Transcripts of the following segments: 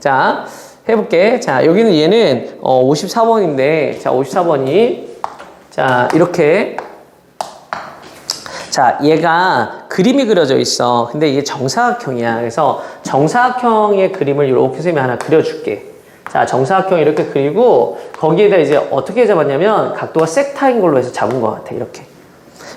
자, 해볼게. 자, 여기는 얘는 어, 54번인데, 자, 54번이 자, 이렇게 자, 얘가 그림이 그려져 있어. 근데 이게 정사각형이야. 그래서 정사각형의 그림을 이렇게 쌤이 하나 그려줄게. 자, 정사각형 이렇게 그리고 거기에다 이제 어떻게 잡았냐면 각도가 섹타인 걸로 해서 잡은 것 같아. 이렇게.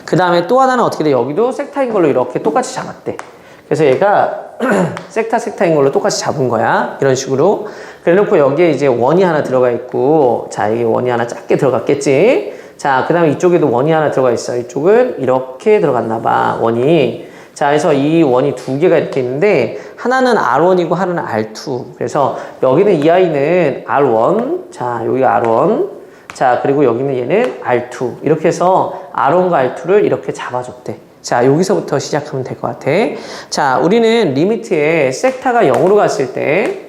그 다음에 또 하나는 어떻게 돼? 여기도 섹타인 걸로 이렇게 똑같이 잡았대. 그래서 얘가 섹타 섹타인 걸로 똑같이 잡은 거야. 이런 식으로. 그래 놓고 여기에 이제 원이 하나 들어가 있고, 자, 이게 원이 하나 작게 들어갔겠지? 자, 그 다음에 이쪽에도 원이 하나 들어가 있어. 이쪽은 이렇게 들어갔나 봐. 원이. 자, 그래서 이 원이 두 개가 이렇게 있는데, 하나는 R1이고 하나는 R2. 그래서 여기는 이 아이는 R1. 자, 여기가 R1. 자, 그리고 여기는 얘는 R2. 이렇게 해서 R1과 R2를 이렇게 잡아줬대. 자, 여기서부터 시작하면 될 것 같아. 자, 우리는 리미트에 섹타가 0으로 갔을 때,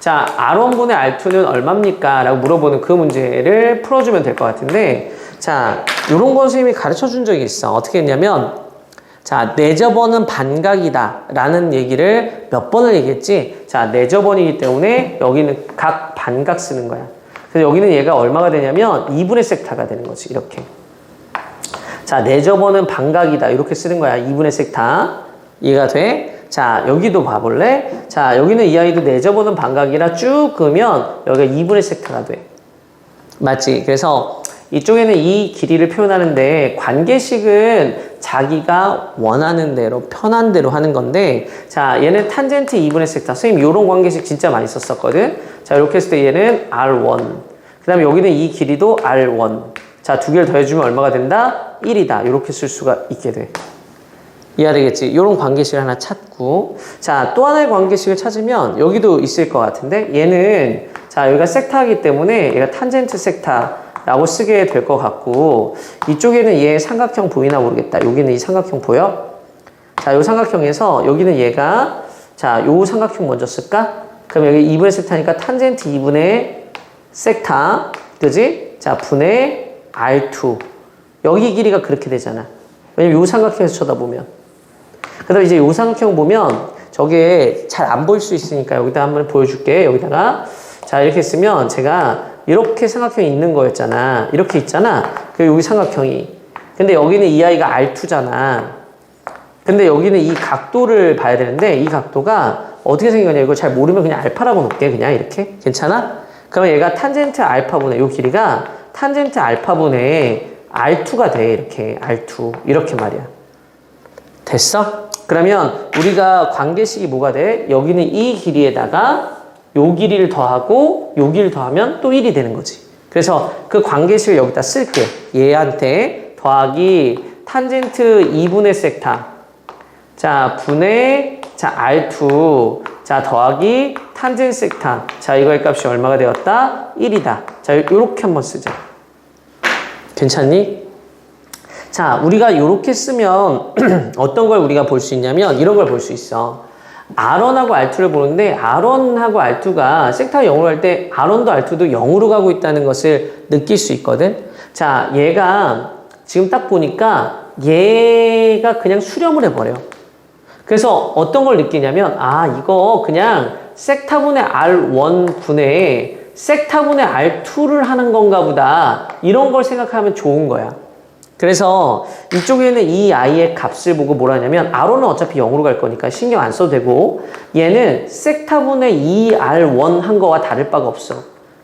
자, R1분의 R2는 얼마입니까? 라고 물어보는 그 문제를 풀어주면 될 것 같은데, 자, 요런 거 선생님이 가르쳐 준 적이 있어. 어떻게 했냐면, 자, 내저번은 반각이다. 라는 얘기를 몇 번을 얘기했지? 자, 내저번이기 때문에 여기는 각 반각 쓰는 거야. 그래서 여기는 얘가 얼마가 되냐면 2분의 섹타가 되는 거지. 이렇게. 자, 내저번은 반각이다. 이렇게 쓰는 거야. 2분의 섹타. 이해가 돼? 자, 여기도 봐볼래? 자, 여기는 이 아이도 내저번은 반각이라 쭉 그으면 여기가 2분의 섹타가 돼. 맞지? 그래서 이쪽에는 이 길이를 표현하는데 관계식은 자기가 원하는 대로 편한 대로 하는 건데 자 얘는 탄젠트 2분의 섹타 선생님 요런 관계식 진짜 많이 썼었거든 자 이렇게 했을 때 얘는 R1 그 다음에 여기는 이 길이도 R1 자 두 개를 더해주면 얼마가 된다? 1이다 이렇게 쓸 수가 있게 돼 이해가 되겠지? 요런 관계식을 하나 찾고 자 또 하나의 관계식을 찾으면 여기도 있을 것 같은데 얘는 자 여기가 섹타이기 때문에 얘가 탄젠트 섹타 라고 쓰게 될 것 같고 이쪽에는 얘 삼각형 보이나 모르겠다. 여기는 이 삼각형 보여? 자, 요 삼각형에서 여기는 얘가 자, 요 삼각형 먼저 쓸까? 그럼 여기 2분의 섹타니까 탄젠트 2분의 섹타 그지? 자, 분의 R2 여기 길이가 그렇게 되잖아. 왜냐면 요 삼각형에서 쳐다보면 그 다음에 이제 요 삼각형 보면 저게 잘 안 보일 수 있으니까 여기다 한번 보여줄게. 여기다가 자 이렇게 쓰면 제가 이렇게 삼각형이 있는 거였잖아. 이렇게 있잖아. 그 여기 삼각형이. 근데 여기는 이 아이가 R2잖아. 근데 여기는 이 각도를 봐야 되는데 이 각도가 어떻게 생겼냐 이거 잘 모르면 그냥 알파라고 놓게 그냥 이렇게 괜찮아? 그러면 얘가 탄젠트 알파분의 요 길이가 탄젠트 알파분의 R2가 돼 이렇게 R2 이렇게 말이야. 됐어? 그러면 우리가 관계식이 뭐가 돼? 여기는 이 길이에다가 요 길이를 더하고 요 길을 더하면 또 1이 되는 거지. 그래서 그 관계식을 여기다 쓸게. 얘한테 더하기 탄젠트 2분의 섹타. 자, 분의 자, R2. 자, 더하기 탄젠트 섹타. 자, 이거의 값이 얼마가 되었다? 1이다. 자, 요렇게 한번 쓰자. 괜찮니? 자, 우리가 이렇게 쓰면 어떤 걸 우리가 볼 수 있냐면 이런 걸 볼 수 있어. R1하고 R2를 보는데 R1하고 R2가 섹타 0으로 할 때 R1도 R2도 0으로 가고 있다는 것을 느낄 수 있거든. 자, 얘가 지금 딱 보니까 얘가 그냥 수렴을 해버려. 그래서 어떤 걸 느끼냐면 아 이거 그냥 섹타분의 R1 분의 섹타분의 R2를 하는 건가 보다 이런 걸 생각하면 좋은 거야. 그래서 이쪽에는 이 아이의 값을 보고 뭐라 하냐면 R1은 어차피 0으로 갈 거니까 신경 안 써도 되고 얘는 섹타분의 2R1 한 거와 다를 바가 없어.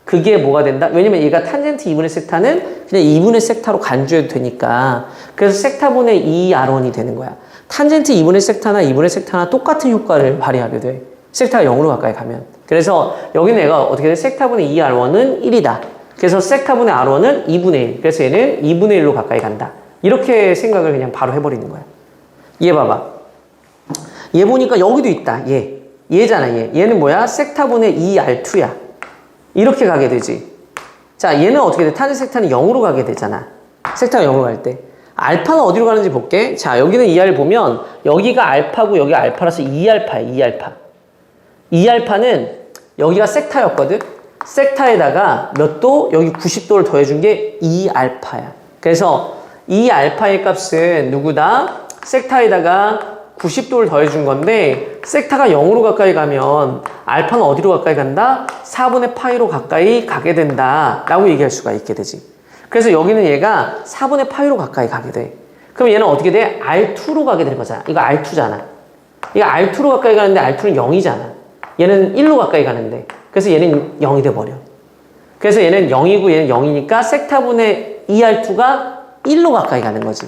그게 뭐가 된다? 왜냐면 얘가 탄젠트 2분의 섹타는 그냥 2분의 섹타로 간주해도 되니까 그래서 섹타분의 2R1이 되는 거야. 탄젠트 2분의 섹타나 2분의 섹타나 똑같은 효과를 발휘하게 돼. 섹타가 0으로 가까이 가면. 그래서 여기는 얘가 어떻게 돼? 섹타분의 2R1은 1이다. 그래서 섹타분의 R1은 2분의 1. 그래서 얘는 2분의 1로 가까이 간다. 이렇게 생각을 그냥 바로 해버리는 거야. 얘 봐봐. 얘 보니까 여기도 있다. 얘. 얘잖아, 얘. 얘는 뭐야? 섹타분의 2R2야. 이렇게 가게 되지. 자, 얘는 어떻게 돼? 탄젠 섹타는 0으로 가게 되잖아. 섹타가 0으로 갈 때. 알파는 어디로 가는지 볼게. 자, 여기는 2R 보면 여기가 알파고 여기 알파라서 2알파야, 2알파. 2알파는 여기가 섹타였거든? 섹타에다가 몇 도? 여기 90도를 더해준 게 2알파야. 그래서 2알파의 값은 누구다? 섹타에다가 90도를 더해준 건데 섹타가 0으로 가까이 가면 알파는 어디로 가까이 간다? 4분의 파이로 가까이 가게 된다 라고 얘기할 수가 있게 되지 그래서 여기는 얘가 4분의 파이로 가까이 가게 돼 그럼 얘는 어떻게 돼? R2로 가게 되는 거잖아 이거 R2잖아 이거 R2로 가까이 가는데 R2는 0이잖아 얘는 1로 가까이 가는데 그래서 얘는 0이 돼버려 그래서 얘는 0이고 얘는 0이니까 섹타분의 2R2가 1로 가까이 가는 거지.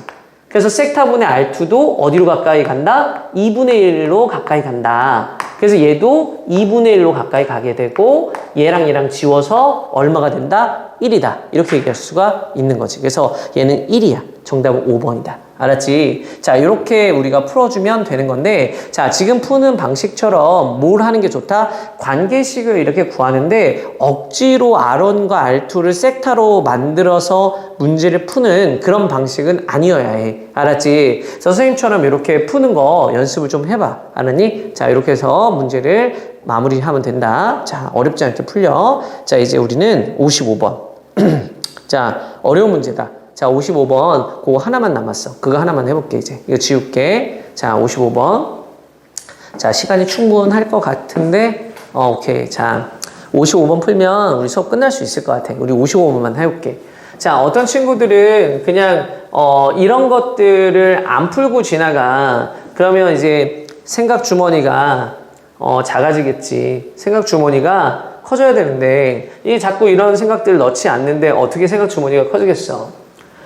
그래서 섹타분의 R2도 어디로 가까이 간다? 2분의 1로 가까이 간다. 그래서 얘도 2분의 1로 가까이 가게 되고 얘랑 얘랑 지워서 얼마가 된다? 1이다. 이렇게 얘기할 수가 있는 거지. 그래서 얘는 1이야. 정답은 5번이다. 알았지? 자, 이렇게 우리가 풀어주면 되는 건데, 자, 지금 푸는 방식처럼 뭘 하는 게 좋다? 관계식을 이렇게 구하는데, 억지로 R1과 R2를 섹타로 만들어서 문제를 푸는 그런 방식은 아니어야 해. 알았지? 선생님처럼 이렇게 푸는 거 연습을 좀 해봐. 알았니? 자, 이렇게 해서 문제를 마무리하면 된다. 자, 어렵지 않게 풀려. 자, 이제 우리는 55번. 자, 어려운 문제다. 자, 55번. 그거 하나만 남았어. 그거 하나만 해볼게, 이제. 이거 지울게. 자, 55번. 자, 시간이 충분할 것 같은데, 어, 오케이. 자, 55번 풀면 우리 수업 끝날 수 있을 것 같아. 우리 55번만 해볼게. 자, 어떤 친구들은 그냥, 어, 이런 것들을 안 풀고 지나가. 그러면 이제 생각 주머니가, 어, 작아지겠지. 생각 주머니가 커져야 되는데, 이 자꾸 이런 생각들을 넣지 않는데 어떻게 생각 주머니가 커지겠어?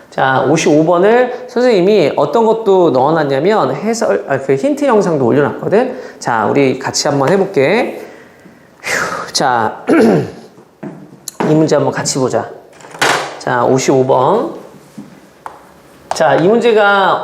자, 55번을 선생님이 어떤 것도 넣어놨냐면 해설, 아, 그 힌트 영상도 올려놨거든? 자, 우리 같이 한번 해볼게. 휴, 자, 이 문제 한번 같이 보자. 자, 55번. 자, 이 문제가